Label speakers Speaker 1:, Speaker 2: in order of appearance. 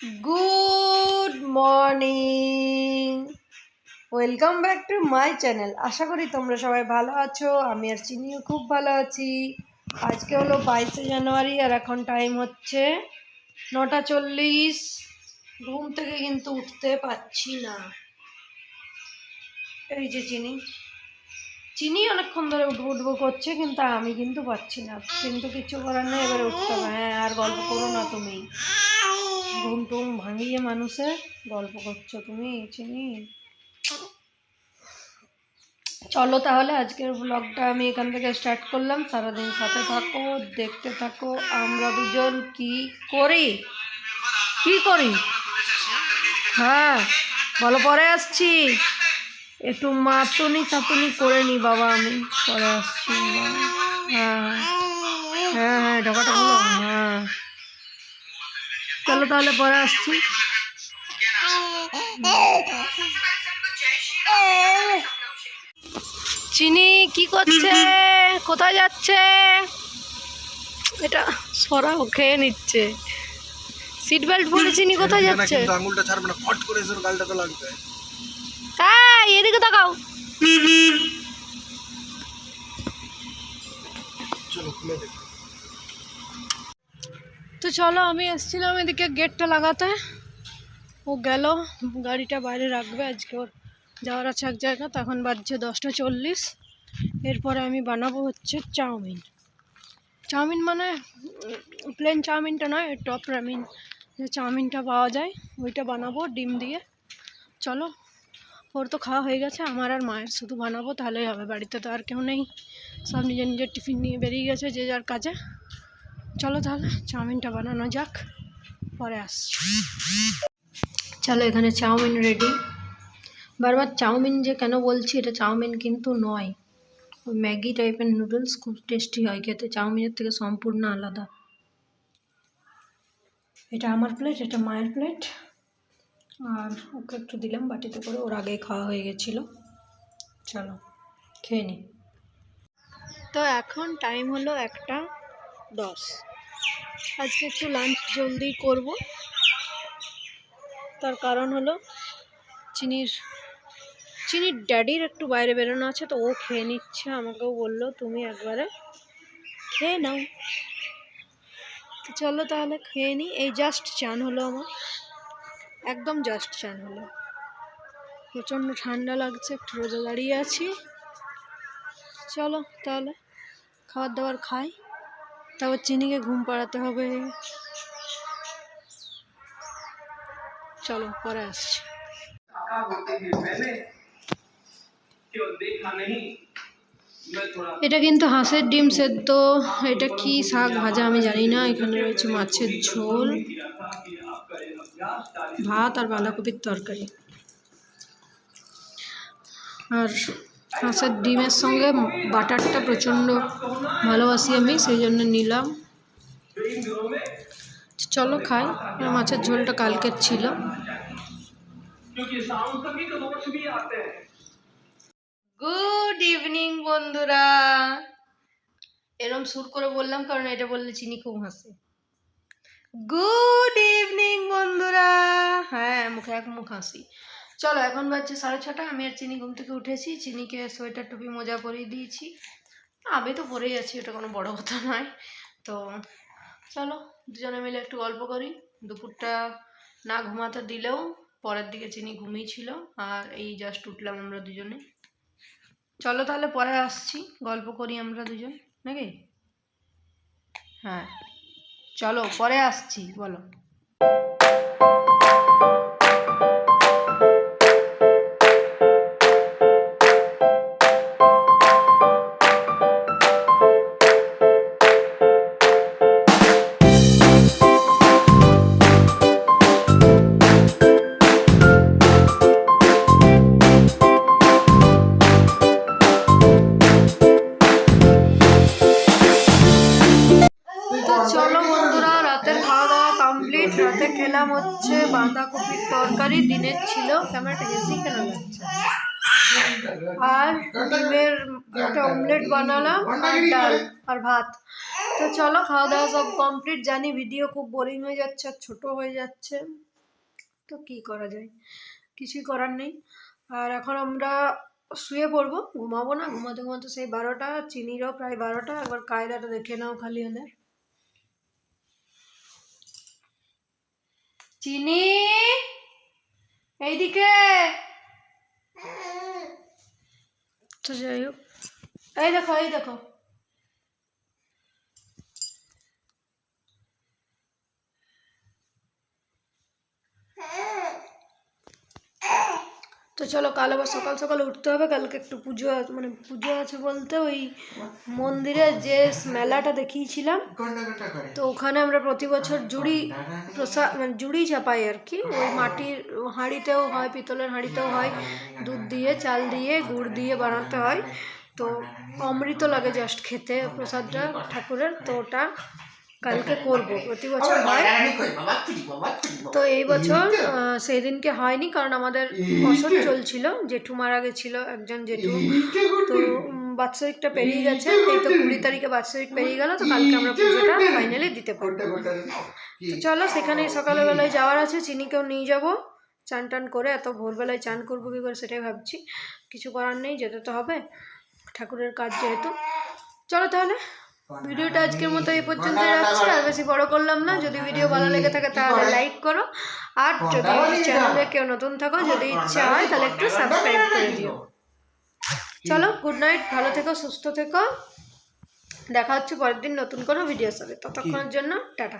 Speaker 1: Good morning welcome back to my channel আশা করি তোমরা সবাই ভালো আছো, আমি আর চিনিও খুব ভালো আছি। আজকে হলো বাইশে জানুয়ারি আর এখন টাইম হচ্ছে নটা চল্লিশ। ঘুম থেকে কিন্তু উঠতে পারছি না। এই যে চিনি। চিনি অনেকক্ষণ ধরে উঠবো উঠবো করছে, কিন্তু আমি কিন্তু পাচ্ছি না। কিন্তু কিছু করার নেই, এবারে উঠতে হবে। হ্যাঁ আর গল্প করো না তুমি। ঘুম টুম ভাঙিয়ে মানুষের গল্প করছ তুমি, চিনি? চলো তাহলে আজকের ব্লগটা আমি এখান থেকে স্টার্ট করলাম। সারাদিন সাথে থাকো, দেখতে থাকো, আমরা দুজন কি করি? কি করি? হ্যাঁ বলো, পরে আসছি। একটু মাতুনি সাতুনি করে নি বাবা, আমি পরে আসছি। হ্যাঁ হ্যাঁ হ্যাঁ ঢোকাটা হলো হ্যাঁ। চলো তাহলে পরে আসছি। চিনি কি করছে? কোথায় যাচ্ছে? এটা সরাও খেয়ে নিচ্ছে। সিট বেল্ট পরে চিনি কোথায় যাচ্ছে?
Speaker 2: আঙুলটা ছাড়বে না। ফট করে এসে গালটাতে লাগবে।
Speaker 1: হ্যাঁ এদিকে তাকাও।
Speaker 2: চলো খুলে দেখো।
Speaker 1: তো চলো, আমি এসেছিলাম এদিকে গেটটা লাগাতে। ও গেল, গাড়িটা বাইরে রাখবে, আজকে ওর যাওয়ার আছে এক জায়গা তখন বাজছে দশটা চল্লিশ। এরপরে আমি বানাবো হচ্ছে চাউমিন। চাউমিন মানে প্লেন চাউমিনটা নয় টপ রামিন যে চাউমিনটা পাওয়া যায়, ওইটা বানাবো ডিম দিয়ে। চলো, ওর তো খাওয়া হয়ে গেছে, আমার আর মায়ের শুধু বানাবো, তাহলেই হবে, বাড়িতে তো আর কেউ নেই। সব নিজের নিজের টিফিন নিয়ে বেরিয়ে গেছে যে যার কাজে। চলো তাহলে চাউমিনটা বানানো যাক, পরে আসছি। চলো এখানে চাউমিন রেডি বারবার চাউমিন যে কেন বলছি, এটা চাউমিন কিন্তু নয়। ম্যাগি টাইপের নুডলস খুব টেস্টি হয়, খেতে চাউমিনের থেকে সম্পূর্ণ আলাদা। এটা আমার প্লেট এটা মায়ের প্লেট আর ওকে একটু দিলাম বাটিতে করে, ওর আগেই খাওয়া হয়ে গেছিল। চলো, খেয়ে নিই তো এখন টাইম হলো একটা দশ। আজকে একটু লাঞ্চ জলদি করব। তার কারণ হলো চিনির চিনির ড্যাডির একটু বাইরে বেরোনো আছে, তো ও খেয়ে নিচ্ছে। আমাকেও বলল, তুমি একবারে খেয়ে নাও। তো চলো তাহলে খেয়ে নিই এই জাস্ট চান হলো আমার। একদম জাস্ট চান হলো। প্রচণ্ড ঠান্ডা লাগছে, একটু রোজা দাঁড়িয়ে আছি। চলো তাহলে, খাবার দাবার খাই। তারপর চিনিকে ঘুম পাড়াতে হবে। চলো, পরে আসছি। এটা কিন্তু হাঁসের ডিম সেদ্ধ। এটা কি শাক ভাজা আমি জানি না। এখানে রয়েছে মাছের ঝোল, ভাত আর বাঁধাকপির তরকারি। আর হাঁসের ডিমের সঙ্গে বাটারটা প্রচণ্ড ভালোবাসি আমি, সেই জন্য নিলাম। চলো খাই মাছের ঝোলটা কালকের ছিল। গুড ইভিনিং বন্ধুরা। এরম সুর করে বললাম, কারণ এটা বললে চিনি খুব হাসে। গুড ইভিনিং বন্ধুরা। হ্যাঁ মুখে এক মুখ হাসি। চলো, এখন বাজছে সাড়ে ছটা, আমি আর চিনি ঘুম থেকে উঠেছি। চিনিকে সোয়েটার টুপি, মোজা পরিয়ে দিয়েছি। আমি তো পরেই আছি, ওটা কোনো বড় কথা নয়। তো চলো, দুজনে মিলে একটু গল্প করি। দুপুরটা না ঘুমাতে দিলেও, পরের দিকে চিনি ঘুমিয়েছিল আর এই জাস্ট উঠলাম আমরা দুজনে। চলো তাহলে পরে আসছি, গল্প করি আমরা দুজন, নাকি? হ্যাঁ। চলো, পরে আসছি, বলো। খেলাম হচ্ছে বাঁধাকপির তরকারি দিনের ছিল ক্যামেরাটা হেসি কেন যাচ্ছে আর ডিমের একটা অমলেট বানালাম আর ডাল আর ভাত। তো চলো খাওয়া দাওয়া সব কমপ্লিট। জানি ভিডিও খুব বোরিং হয়ে যাচ্ছে আর ছোটো হয়ে যাচ্ছে। তো কি করা যায়? কিছুই করার নেই। আর এখন আমরা শুয়ে পড়ব, ঘুমাবো না। ঘুমাতে ঘুমাতে সেই বারোটা, চিনিরও প্রায় বারোটা। একবার কায়দাটা দেখে নাও খালি ওদের। চিনি? এইদিকে। তো যাই হোক। এই দেখো এই দেখো। চলো কাল আবার সকাল সকাল উঠতে হবে, কালকে একটু পুজো মানে পুজো আছে বলতে ওই মন্দিরে যে মেলাটা দেখিয়েছিলাম। তো ওখানে আমরা প্রতি বছর জুড়ি প্রসাদ মানে জুড়ি চাপাই আর কি। ওই মাটির হাঁড়িতেও হয়, পিতলের হাঁড়িতেও হয়। দুধ দিয়ে, চাল দিয়ে, গুড় দিয়ে বানাতে হয়। তো অমৃত লাগে জাস্ট খেতে প্রসাদটা ঠাকুরের। তো ওটা কালকে করব প্রতি বছর হয়। তো এই বছর সেই দিনকে হয়নি কারণ আমাদের বছর চলছিল। জেঠু মারা গেছিল একজন জেঠু। তো বাৎসরিকটা পেরিয়ে গেছে। এই তো কুড়ি তারিখে বাৎসরিক পেরিয়ে গেল তো কালকে আমরা পুজোটা ফাইনালি দিতে পারব। তো চলো সেখানে সকালবেলায় যাওয়ার আছে চিনিকেও নিয়ে যাব। চান টান করে এত ভোরবেলায় চান করব কী করে সেটাই ভাবছি। কিছু করার নেই যেতে তো হবে। ঠাকুরের কাজ যেহেতু। চলো তাহলে। ভিডিওটা আজকের মতো এই পর্যন্ত রাখছি। আর বেশি বড় করলাম না। যদি ভিডিও ভালো লেগে থাকে তাহলে লাইক করো। আর যদি চ্যানেলে কেউ নতুন থাকো যদি ইচ্ছা হয় তাহলে একটু সাবস্ক্রাইব করে দিও। চলো গুড নাইট ভালো থেকো সুস্থ থেকো। দেখা হচ্ছে পরের দিন নতুন কোনো ভিডিও সাথে। ততক্ষণের জন্য টাটা।